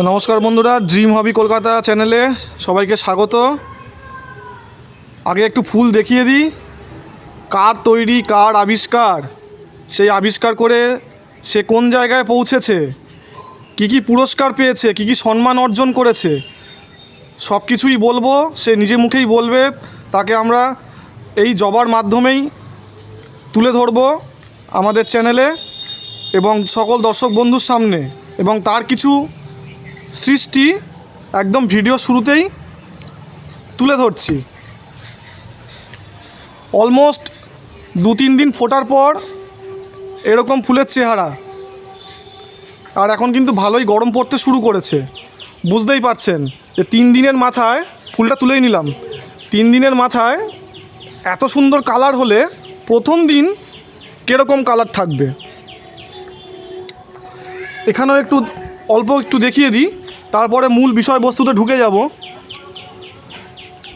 নমস্কার বন্ধুরা ড্রিম হবি কলকাতা চ্যানেলে সবাইকে স্বাগত। আগে একটু ফুল দেখিয়ে দিই, কার তৈরি, কার আবিষ্কার, সেই আবিষ্কার করে সে কোন জায়গায় পৌঁছেছে, কি কি পুরস্কার পেয়েছে, কি কি সম্মান অর্জন করেছে সব কিছুই বলব, সে নিজে মুখেই বলবে, তাকে আমরা এই জবার মাধ্যমেই তুলে ধরবো আমাদের চ্যানেলে এবং সকল দর্শক বন্ধুর সামনে এবং তার কিছু সৃষ্টি একদম ভিডিও শুরুতেই তুলে ধরছি। অলমোস্ট দু তিন দিন ফোটার পর এরকম ফুলের চেহারা। আর এখন কিন্তু ভালোই গরম পড়তে শুরু করেছে। বুঝতেই পারছেন যে তিন দিনের মাথায় ফুলটা তুলেই নিলাম। তিন দিনের মাথায় এত সুন্দর কালার হলে প্রথম দিন কীরকম কালার থাকবে? এখানেও একটু অল্প একটু দেখিয়ে দিই। তারপরে মূল বিষয়বস্তুতে ঢুকে যাব।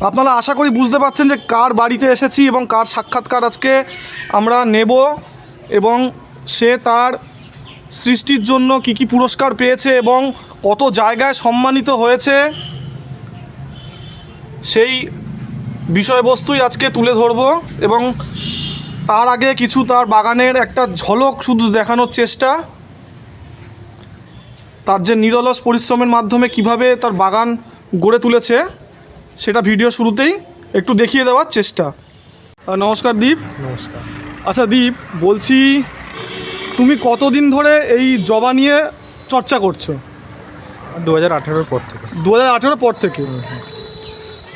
আপনারা আশা করি বুঝতে পারছেন যে কার বাড়িতে এসেছি এবং কার সাক্ষাৎকার আজকে আমরা নেব এবং সে তার সৃষ্টির জন্য কি কি পুরস্কার পেয়েছে এবং কত জায়গায় সম্মানিত হয়েছে, সেই বিষয়বস্তুই আজকে তুলে ধরব এবং তার আগে কিছু তার বাগানের একটা ঝলক শুধু দেখানোর চেষ্টা। তার যে নিরলস পরিশ্রমের মাধ্যমে কীভাবে তার বাগান গড়ে তুলেছে সেটা ভিডিও শুরুতেই একটু দেখিয়ে দেওয়ার চেষ্টা। নমস্কার দীপ। নমস্কার। আচ্ছা দীপ বলছি তুমি কতদিন ধরে এই জবা নিয়ে চর্চা করছ? দু হাজার আঠেরোর পর থেকে। দু হাজার আঠেরোর পর থেকে।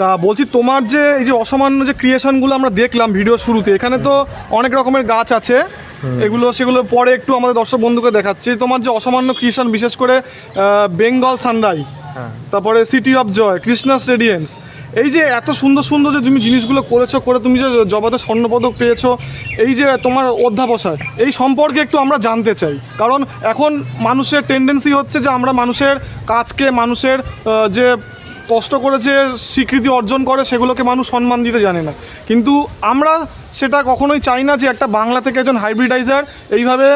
তা বলছি তোমার যে এই যে অসামান্য যে ক্রিয়েশনগুলো আমরা দেখলাম ভিডিও শুরুতে এখানে তো অনেক রকমের গাছ আছে। এগুলো সেগুলো পরে একটু আমাদের দর্শক বন্ধুকে দেখাচ্ছি। তোমার যে অসামান্য ক্রিয়েশন বিশেষ করে বেঙ্গল সানরাইজ হ্যাঁ। তারপরে city of Joy Krishna's radiance এই যে এত সুন্দর সুন্দর যে তুমি জিনিসগুলো করেছ করে তুমি যে জবাতে স্বর্ণপদক পেয়েছ এই যে তোমার অধ্যাবসায় এই সম্পর্কে একটু আমরা জানতে চাই। কারণ এখন মানুষের টেন্ডেন্সি হচ্ছে যে আমরা মানুষের কাজকে মানুষের যে কষ্ট করে যে স্বীকৃতি অর্জন করে, সেগুলোকে মানুষ সম্মান দিতে জানে না। কিন্তু আমরা সেটা কখনোই চাই না যে একটা বাংলা থেকে একজন হাইব্রিডাইজার এইভাবে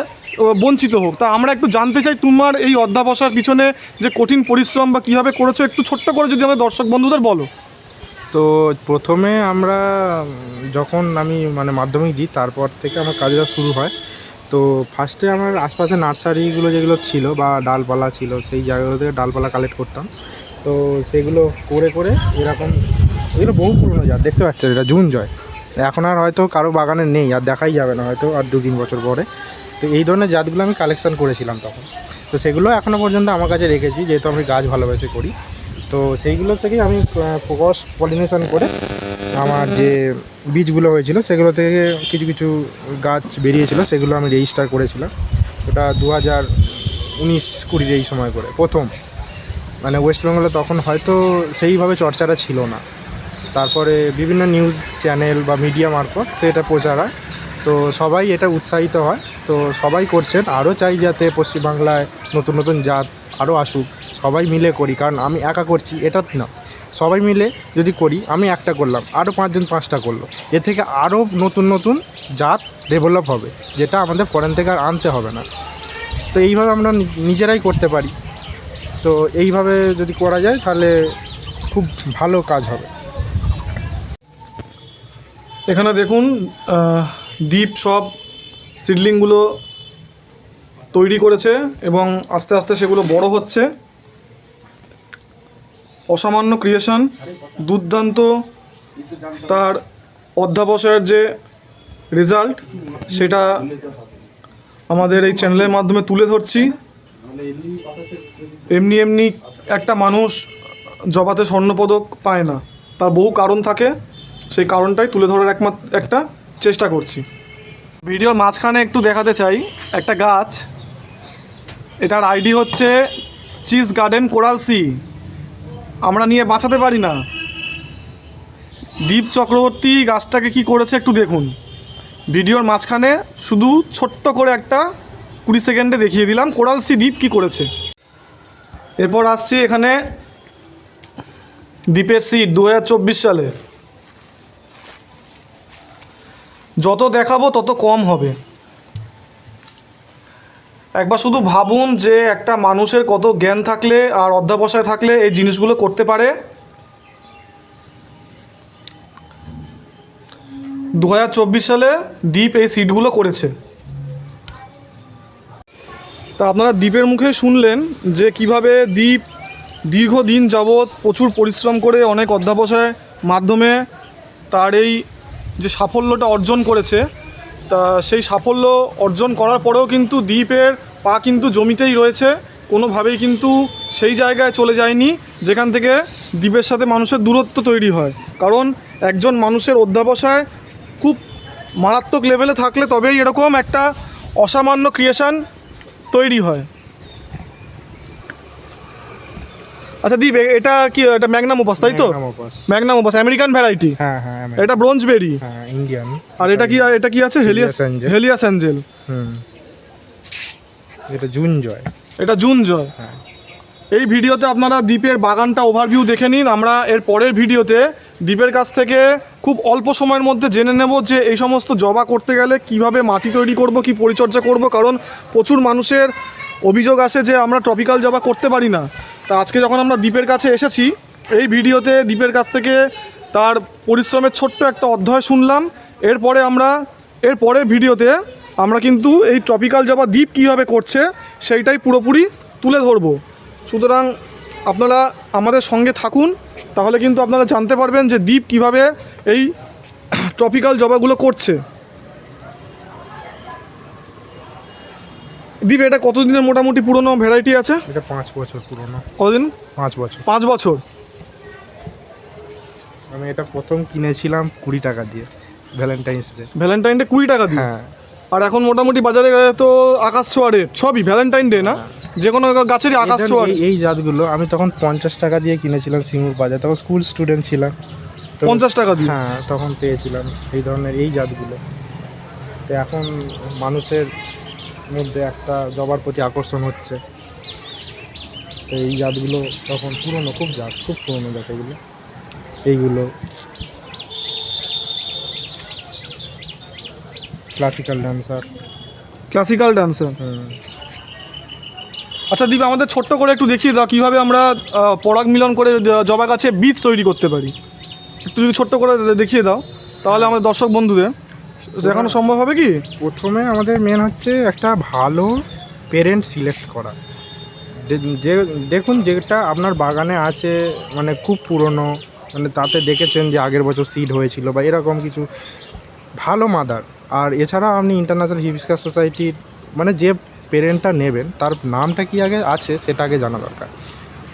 বঞ্চিত হোক। তা আমরা একটু জানতে চাই তোমার এই অধ্যাবসার পিছনে যে কঠিন পরিশ্রম বা কীভাবে করেছ, একটু ছোট্ট করে যদি আমাদের দর্শক বন্ধুদের বলো। তো প্রথমে আমরা, যখন আমি মানে মাধ্যমিক দিই, তারপর থেকে আমার কাজটা শুরু হয়। তো ফার্স্টে আমার আশপাশে নার্সারিগুলো যেগুলো ছিল বা ডালপালা ছিল, সেই জায়গাগুলো থেকে ডালপালা কালেক্ট করতাম। তো সেগুলো করে করে এরকম, এগুলো বহু পুরনো জাত, দেখতে পাচ্ছেন এটা, জুন জয়। এখন আর হয়তো কারও বাগানে নেই, আর দেখাই যাবে না, হয়তো আর দু তিন বছর পরে। তো এই ধরনের জাতগুলো আমি কালেকশান করেছিলাম তখন। তো সেগুলো এখনও পর্যন্ত আমার কাছে রেখেছি, যেহেতু আমি গাছ ভালোবেসে করি। তো সেইগুলো থেকেই আমি ফোকাস পলিনেশন করে আমার যে বীজগুলো হয়েছিল, সেগুলো থেকে কিছু কিছু গাছ বেরিয়েছিল, সেগুলো আমি রেজিস্টার করেছিলাম। সেটা দু হাজার উনিশ কুড়ির এই সময় করে, প্রথম। মানে ওয়েস্ট বেঙ্গলে তখন হয়তো সেইভাবে চর্চাটা ছিল না। তারপরে বিভিন্ন নিউজ চ্যানেল বা মিডিয়া মারফত সেটা প্রচার হয়। তো সবাই এটা উৎসাহিত হয়। তো সবাই করছেন। আরও চাই যাতে পশ্চিমবাংলায় নতুন নতুন জাত আরও আসুক। সবাই মিলে করি। কারণ আমি একা করছি, এটা না। সবাই মিলে যদি করি, আমি একটা করলাম, আরও পাঁচজন পাঁচটা করল। এ থেকে আরও নতুন নতুন জাত ডেভেলপ হবে, যেটা আমাদের ফরেন থেকে আর আনতে হবে না। তো এইভাবে আমরা নিজেরাই করতে পারি। তো এইভাবে যদি করা যায়, তাহলে খুব ভালো কাজ হবে। এখানে দেখুন দ্বীপ সব সিডলিংগুলো তৈরি করেছে এবং আস্তে আস্তে সেগুলো বড় হচ্ছে। অসামান্য ক্রিয়েশন দুর্দান্ত তার অধ্যাবসায়ের যে রেজাল্ট সেটা আমাদের এই চ্যানেলের মাধ্যমে তুলে ধরছি। এমনি এমনি একটা মানুষ জবাতে স্বর্ণপদক পায় না। তার বহু কারণ থাকে, সেই কারণটাই তুলে ধরার একমাত্র একটা চেষ্টা করছি। ভিডিওর মাঝখানে একটু দেখাতে চাই, একটা গাছ। এটার আইডি হচ্ছে চিজ গার্ডেন কোরাল সি। আমরা নিয়ে বাঁচাতে পারি না। দীপ চক্রবর্তী গাছটাকে কি করেছে একটু দেখুন। ভিডিওর মাঝখানে শুধু ছোট্ট করে একটা কুড়ি সেকেন্ডে দেখিয়ে দিলাম। কোরাল সি দ্বীপ কি করেছে? এরপর আসছি এখানে দ্বীপের সিট দু হাজার চব্বিশ সালে। যত দেখাবো তত কম হবে। একবার শুধু ভাবুন যে একটা মানুষের কত জ্ঞান থাকলে আর অধ্যাবসায় থাকলে এই জিনিসগুলো করতে পারে। দুহাজার চব্বিশ সালে দ্বীপ এই সিটগুলো করেছে। তা আপনারা দ্বীপের মুখে শুনলেন যে কীভাবে দ্বীপ দীর্ঘদিন যাবৎ প্রচুর পরিশ্রম করে অনেক অধ্যাবসায় মাধ্যমে তার এই যে সাফল্যটা অর্জন করেছে, তা সেই সাফল্য অর্জন করার পরেও কিন্তু দ্বীপের পা কিন্তু জমিতেই রয়েছে। কোনোভাবেই কিন্তু সেই জায়গায় চলে যায়নি যেখান থেকে দ্বীপের সাথে মানুষের দূরত্ব তৈরি হয়। কারণ একজন মানুষের অধ্যাবসায় খুব মারাত্মক লেভেলে থাকলে তবেই এরকম একটা অসামান্য ক্রিয়েশন তৈরি হয়। আচ্ছা দীপ এটা কি এটা ম্যাগনাম ওপাস তাই তো? ম্যাগনাম উপাস। American variety. হ্যাঁ হ্যাঁ এটা ব্রোঞ্জ বেরি। হ্যাঁ ইন্ডিয়ান। আর এটা কি এটা কি আছে? হেলিয়াস। Helios angel. হুম। এটা জুন জয়। এটা জুন জয়। হ্যাঁ। এই ভিডিওতে আপনারা দ্বীপের বাগানটা ওভারভিউ দেখে নিন। আমরা এর পরের ভিডিওতে দ্বীপের কাছ থেকে খুব অল্প সময়ের মধ্যে জেনে নেব যে এই সমস্ত জবা করতে গেলে কীভাবে মাটি তৈরি করব, কি পরিচর্যা করব, কারণ প্রচুর মানুষের অভিযোগ আসে যে আমরা ট্রপিক্যাল জবা করতে পারি না। তা আজকে যখন আমরা দ্বীপের কাছে এসেছি, এই ভিডিওতে দ্বীপের কাছ থেকে তার পরিশ্রমের ছোট্ট একটা অধ্যায় শুনলাম। এরপরে আমরা, এর পরের ভিডিওতে আমরা কিন্তু এই ট্রপিক্যাল জবা দ্বীপ কীভাবে করছে, সেইটাই পুরোপুরি তুলে ধরবো। সুতরাং আপনারা আমাদের সঙ্গে থাকুন তাহলে কিন্তু আপনারা জানতে পারবেন যে দ্বীপ কীভাবে এই ট্রপিক্যাল জবাগুলো করছে। দ্বীপ এটা কতদিনের মোটামুটি পুরনো ভ্যারাইটি আছে? এটা পাঁচ বছর পুরনো। কতদিন? পাঁচ বছর। পাঁচ বছর। আমি এটা প্রথম কিনেছিলাম কুড়ি টাকা দিয়ে ভ্যালেন্টাইন্স ডে ভ্যালেন্টাইন ডে কুড়ি টাকা দিয়ে? হ্যাঁ। আর এখন মোটামুটি বাজারে তো আকাশ ছোঁয়া রেট সবই ভ্যালেন্টাইন ডে না? যে কোনো গাছেরই আকাশ এই ছোঁয়া এই- জাতগুলো আমি তখন পঞ্চাশ টাকা দিয়ে কিনেছিলাম সিঙ্গুর বাজার তখন স্কুল স্টুডেন্ট ছিলাম। তো পঞ্চাশ টাকা দিয়ে? হ্যাঁ তখন পেয়েছিলাম এই ধরনের এই জাতগুলো। তো এখন মানুষের মধ্যে একটা জবার প্রতি আকর্ষণ হচ্ছে। তো এই জাতগুলো তখন পুরনো খুব জাত খুব পুরনো জাত এগুলো। এইগুলো ক্লাসিক্যাল ডান্সার ক্লাসিক্যাল ডান্সার হুম। আচ্ছা দীপ, আমাদের ছোট্ট করে একটু দেখিয়ে দাও কীভাবে আমরা পরাগ মিলন করে জবা গাছে বীজ তৈরি করতে পারি। একটু যদি ছোট্ট করে দেখিয়ে দাও, তাহলে আমাদের দর্শক বন্ধুদের। দেখানো সম্ভব হবে কি? প্রথমে আমাদের মেন হচ্ছে একটা ভালো পেরেন্ট সিলেক্ট করা। যে, দেখুন যেটা আপনার বাগানে আছে মানে খুব পুরনো মানে তাতে দেখেছেন যে আগের বছর সিড হয়েছিল বা এরকম কিছু। ভালো মাদার আর এছাড়া আপনি ইন্টারন্যাশনাল হিবিস্কাস সোসাইটির মানে যে পেরেন্টটা নেবেন, তার নামটা কি আগে আছে সেটা আগে জানা দরকার।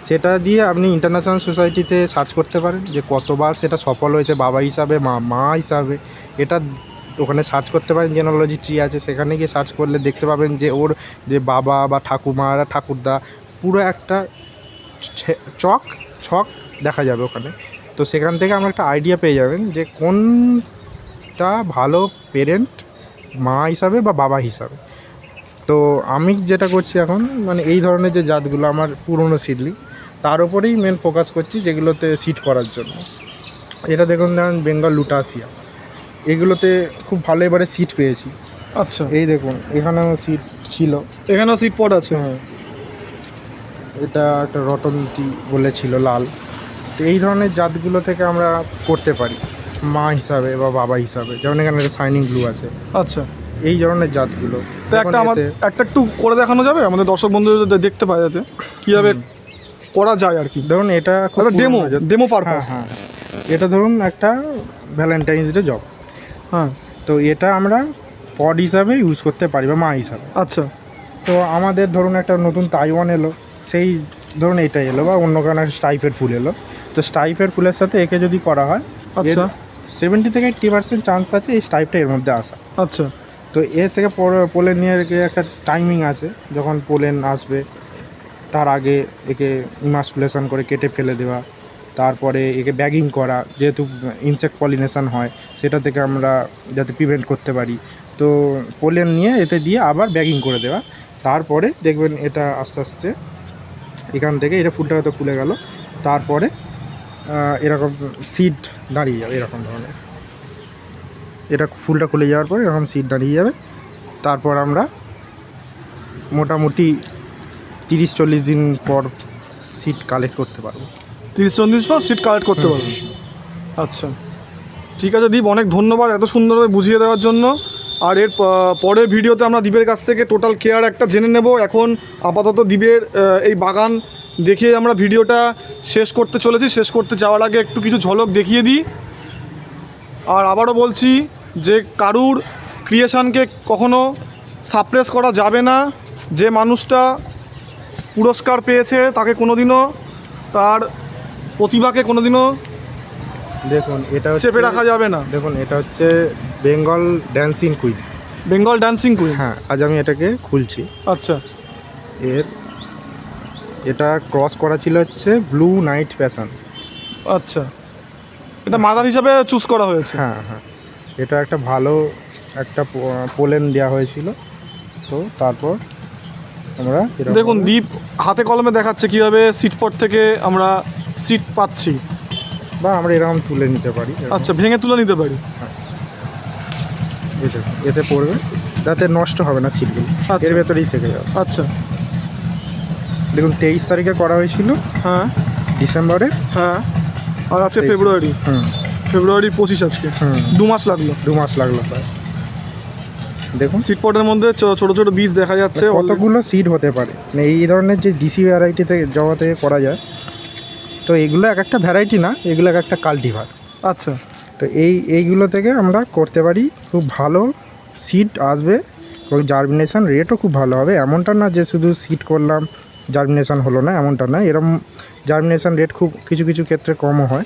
সেটা দিয়ে আপনি ইন্টারন্যাশনাল সোসাইটিতে সার্চ করতে পারেন যে কতবার সেটা সফল হয়েছে, বাবা হিসাবে, মা মা হিসাবে। এটা ওখানে সার্চ করতে পারেন জেনোলজি ট্রি আছে, সেখানে গিয়ে সার্চ করলে দেখতে পাবেন যে ওর যে বাবা বা ঠাকুমা ঠাকুরদা, পুরো একটা চক, ছক দেখা যাবে ওখানে। তো সেখান থেকে আমরা একটা আইডিয়া পেয়ে যাবেন যে কোনটা ভালো পেরেন্ট মা হিসাবে বা বাবা হিসাবে। তো আমি যেটা করছি এখন মানে এই ধরনের যে জাতগুলো আমার পুরনো সিডলি তার উপরেই মেন ফোকাস করছি যেগুলোতে সিট করার জন্য। এটা দেখুন যেমন বেঙ্গল লুটাসিয়া এগুলোতে খুব ভালো এবারে সিট পেয়েছি। আচ্ছা। এই দেখুন এখানেও সিট ছিল। এখানেও সিট পট আছে। হ্যাঁ। এটা একটা রটন্তি বলে ছিল লাল। তো এই ধরনের জাতগুলো থেকে আমরা করতে পারি। মা হিসাবে বা বাবা হিসাবে। যেমন এখানে একটা শাইনিং ব্লু আছে। আচ্ছা। এই ধরনের জাতগুলো। তো একটা আমার একটা একটু করে দেখানো যাবে? আমাদের দর্শক বন্ধুদের দেখতে পাওয়া যাতে কীভাবে করা যায় আর কি? ধরুন এটা ডেমো ডেমো পারপাস হ্যাঁ এটা ধরুন একটা ভ্যালেন্টাইন্স ডে জব হ্যাঁ। তো এটা আমরা পড হিসাবে ইউজ করতে পারি বা মা হিসাবে। আচ্ছা। তো আমাদের ধরুন একটা নতুন তাইওয়ান এলো সেই ধরুন এটা এলো বা অন্য কোনো একটা স্টাইপের ফুল এলো। তো স্টাইপের ফুলের সাথে একে যদি করা হয় আচ্ছা। সেভেন্টি থেকে এইট্টি পার্সেন্ট চান্স আছে এই স্টাইপটা এর মধ্যে আসা। আচ্ছা। তো এর থেকে পোলেন নিয়ে একে একটা টাইমিং আছে, যখন পোলেন আসবে, তার আগে একে ইমাসকুলেশন করে কেটে ফেলে দেওয়া, তারপরে একে ব্যাগিং করা, যেহেতু ইনসেক্ট পলিনেশান হয়, সেটা থেকে আমরা যাতে প্রিভেন্ট করতে পারি। তো পোলেন নিয়ে এতে দিয়ে আবার ব্যাগিং করে দেওয়া, তারপরে দেখবেন এটা আস্তে আস্তে এখান থেকে এটা ফুলটা হয়তো খুলে গেল, তারপরে এরকম সিড দাঁড়িয়ে যাবে, এরকম ধরনের। এটা ফুলটা খুলে যাওয়ার পর এরকম সিট দাঁড়িয়ে যাবে। তারপর আমরা মোটামুটি তিরিশ চল্লিশ দিন পর সিট কালেক্ট করতে পারব। তিরিশ চল্লিশ পর সিট কালেক্ট করতে হুম। পারবেন আচ্ছা। ঠিক আছে দীপ অনেক ধন্যবাদ এত সুন্দরভাবে বুঝিয়ে দেওয়ার জন্য। আর এর পরের ভিডিওতে আমরা দ্বীপের কাছ থেকে টোটাল কেয়ার একটা জেনে নেব। এখন আপাতত দ্বীপের এই বাগান দেখে আমরা ভিডিওটা শেষ করতে চলেছি। শেষ করতে যাওয়ার আগে একটু কিছু ঝলক দেখিয়ে দিই। আর আবারও বলছি যে কারুর ক্রিয়েশনকে কখনো সাপ্রেস করা যাবে না যে মানুষটা পুরস্কার পেয়েছে তাকে কোনোদিনও তার প্রতিভাকে কোনোদিনও দেখুন এটা চেপে রাখা যাবে না। দেখুন এটা হচ্ছে Bengal dancing queen Bengal dancing queen হ্যাঁ আজ আমি এটাকে খুলছি। আচ্ছা। এর এটা ক্রস করা ছিল হচ্ছে ব্লু নাইট ফ্যাশন আচ্ছা। এটা মাদার হিসাবে চুজ করা হয়েছে। হ্যাঁ হ্যাঁ। এটা একটা ভালো একটা পোলেন দেওয়া হয়েছিল। তো তারপর আমরা দেখুন দীপ হাতে কলমে দেখাচ্ছে কীভাবে সিট পট থেকে আমরা সিট পাচ্ছি। বা আমরা এরকম তুলে নিতে পারি আচ্ছা ভেঙে তুলে নিতে পারি। এই দেখুন, এতে পড়বে। যাতে নষ্ট হবে না সিটগুলো। আচ্ছা। এর ভেতরেই থেকে যাবে। আচ্ছা। দেখুন তেইশ তারিখে করা হয়েছিল। হ্যাঁ। ডিসেম্বরে। হ্যাঁ। আর তেইশে। ফেব্রুয়ারি। হুম। ফেব্রুয়ারি পঁচিশ আজকে। দু মাস লাগল। দু মাস লাগল প্রায়। দেখুন। সিট পটের মধ্যে ছোট ছোট বীজ দেখা যাচ্ছে। কতগুলো সিট হতে পারে? মানে এই ধরনের যে ডিসি ভ্যারাইটি থেকে জবা থেকে করা যায় তো এগুলো এক একটা ভ্যারাইটি না এগুলো এক একটা কাল্টিভার আচ্ছা। তো এই এইগুলো থেকে আমরা করতে পারি খুব ভালো সিট আসবে এবং জার্মিনেশান রেটও খুব ভালো হবে। এমনটা না যে শুধু সিট করলাম জার্মিনেশান হলো না এমনটা না। এরম জার্মিনেশান রেট খুব কিছু কিছু ক্ষেত্রে কমও হয়।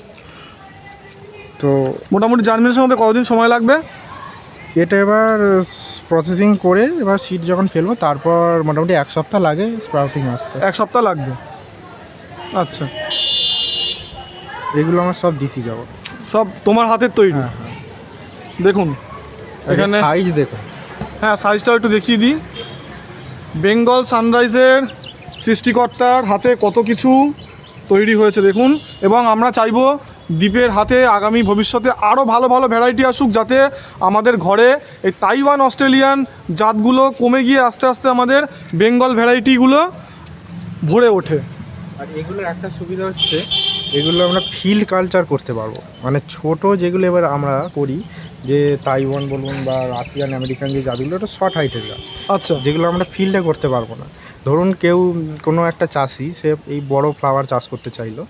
তো মোটামুটি জার্মিনেশন মধ্যে কতদিন সময় লাগবে? এটা এবার প্রসেসিং করে এবার সিট যখন ফেলব তারপর মোটামুটি এক সপ্তাহ লাগে স্প্রাউটিং আসতে। এক সপ্তাহ লাগবে? আচ্ছা। এগুলো আমার সব ডিসি যাব। সব তোমার হাতের তৈরি? হ্যাঁ হ্যাঁ। দেখুন এখানে সাইজ দেখুন। হ্যাঁ সাইজটাও একটু দেখিয়ে দিই। বেঙ্গল সানরাইজের সৃষ্টিকর্তার হাতে কত কিছু? তৈরি হয়েছে দেখুন। এবং আমরা চাইব দ্বীপের হাতে আগামী ভবিষ্যতে আরও ভালো ভালো ভ্যারাইটি আসুক যাতে আমাদের ঘরে এই তাইওয়ান অস্ট্রেলিয়ান জাতগুলো কমে গিয়ে আস্তে আস্তে আমাদের বেঙ্গল ভ্যারাইটিগুলো ভরে ওঠে। আর এগুলোর একটা সুবিধা হচ্ছে এগুলো আমরা ফিল্ড কালচার করতে পারব। মানে ছোট যেগুলো এবার আমরা করি যে তাইওয়ান বলুন বা রাশিয়ান আমেরিকান যে জাতগুলো ওটা শর্ট হাইটের জাত। আচ্ছা। যেগুলো আমরা ফিল্ডে করতে পারব না। ধরুন কেউ কোনো একটা চাষি সে এই বড় ফ্লাওয়ার চাষ করতে চাইলো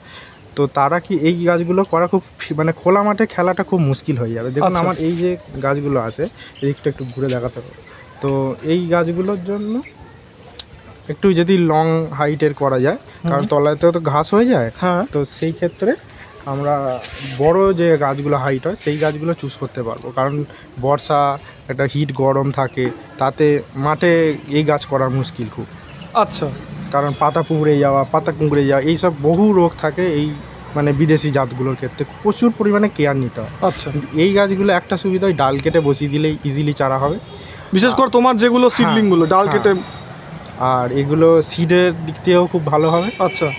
তো তারা কি এই গাছগুলো করা খুব মানে খোলা মাঠে খেলাটা খুব মুশকিল হয়ে যাবে। দেখুন আচ্ছা। আমার এই যে গাছগুলো আছে এদিকটা একটু ঘুরে দেখাতে হবে। তো এই গাছগুলোর জন্য একটু যদি লং হাইটের করা যায় কারণ। তলাতেও তো ঘাস হয়ে যায় হ্যাঁ। তো সেই ক্ষেত্রে আমরা বড় যে গাছগুলো হাইট হয় সেই গাছগুলো চুজ করতে পারব। কারণ বর্ষা একটা হিট গরম থাকে তাতে মাঠে এই গাছ করা মুশকিল খুব। আচ্ছা। কারণ পাতা কুঁকড়ে যাওয়া পাতা কুঁকড়ে যাওয়া এইসব বহু রোগ থাকে এই মানে বিদেশি জাতগুলোর ক্ষেত্রে। প্রচুর পরিমাণে কেয়ার নিতে হয়। আচ্ছা। এই গাছগুলো একটা সুবিধা হয় ডাল কেটে বসিয়ে দিলেই ইজিলি চারা হবে। বিশেষ করে তোমার যেগুলো সিডলিংগুলো ডাল হ্যাঁ। কেটে আর এগুলো সিডের দিক থেকেও খুব ভালো হবে। আচ্ছা।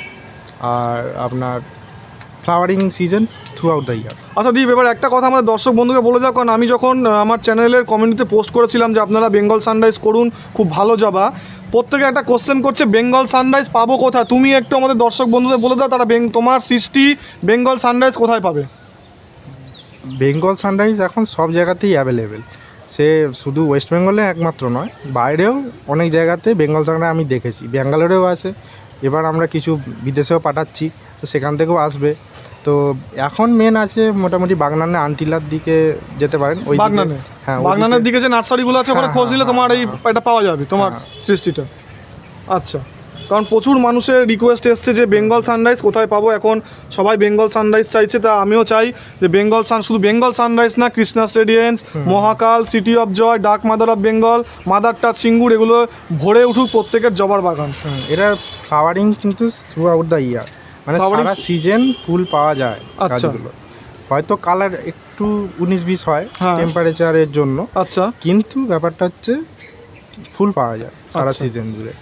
আর আপনার flowering season throughout the year আচ্ছা দীপ এবার একটা কথা আমাদের দর্শক বন্ধুকে বলে যাও কারণ আমি যখন আমার চ্যানেলের কমিউনিটিতে পোস্ট করেছিলাম যে আপনারা বেঙ্গল সানরাইজ করুন খুব ভালো জবা প্রত্যেকে একটা কোশ্চেন করছে বেঙ্গল সানরাইজ পাবো কোথায়? তুমি একটু আমাদের দর্শক বন্ধুদের বলে দাও তারা বেং- তোমার সৃষ্টি বেঙ্গল সানরাইজ কোথায় পাবে? বেঙ্গল সানরাইজ এখন সব জায়গাতেই অ্যাভেলেবেল সে শুধু ওয়েস্ট বেঙ্গলে একমাত্র নয় বাইরেও অনেক জায়গাতে বেঙ্গল সানরাইজ আমি দেখেছি। ব্যাঙ্গালোরেও আছে এবার আমরা কিছু বিদেশেও পাঠাচ্ছি তো সেখান থেকেও আসবে। তো এখন মেন আছে মোটামুটি বাগনানে আন্টিলার দিকে যেতে পারেন ওই বাগনানে? হ্যাঁ বাগনানের দিকে। যে নার্সারিগুলো আছে ওখানে হ্যাঁ, খোঁজ দিলে হ্যাঁ, তোমার এই হ্যাঁ, এটা পাওয়া যাবে তোমার হ্যাঁ। সৃষ্টিটা। আচ্ছা কারণ প্রচুর মানুষের রিকোয়েস্ট এসছে যে বেঙ্গল সানরাইজ কোথায় পাবো। এখন সবাই বেঙ্গল সানরাইজ চাইছে তা আমিও চাই যে বেঙ্গল সান শুধু বেঙ্গল সানরাইজ না Krishna radiance Mahakal city of joy ডাক mother of Bengal mother touch Singur এগুলো ভরে উঠুক প্রত্যেকের জবার বাগান। এরা ফ্লাওয়ারিং কিন্তু থ্রু আউট দ্য ইয়ার মানে সারা সিজন ফুল পাওয়া যায় আচ্ছা। হয়তো কালার একটু উনিশ বিশ হয় হ্যাঁ। টেম্পারেচারের জন্য আচ্ছা কিন্তু ব্যাপারটা হচ্ছে ফুল পাওয়া যায় সারা আচ্ছা। সিজন জুড়ে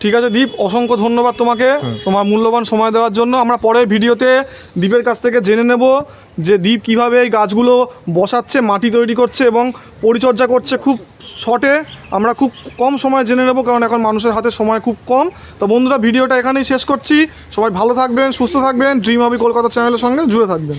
ঠিক আছে দীপ অসংখ্য ধন্যবাদ তোমাকে তোমার মূল্যবান সময় দেওয়ার জন্য। আমরা পরের ভিডিওতে দীপের কাছ থেকে জেনে নেব যে দীপ কীভাবে এই গাছগুলো বসাচ্ছে মাটি তৈরি করছে এবং পরিচর্যা করছে খুব শর্টে। আমরা খুব কম সময়ে জেনে নেব কারণ এখন মানুষের হাতে সময় খুব কম। তো বন্ধুরা ভিডিওটা এখানেই শেষ করছি। সবাই ভালো থাকবেন সুস্থ থাকবেন। ড্রিম হবি কলকাতা চ্যানেলের সঙ্গে জুড়ে থাকবেন।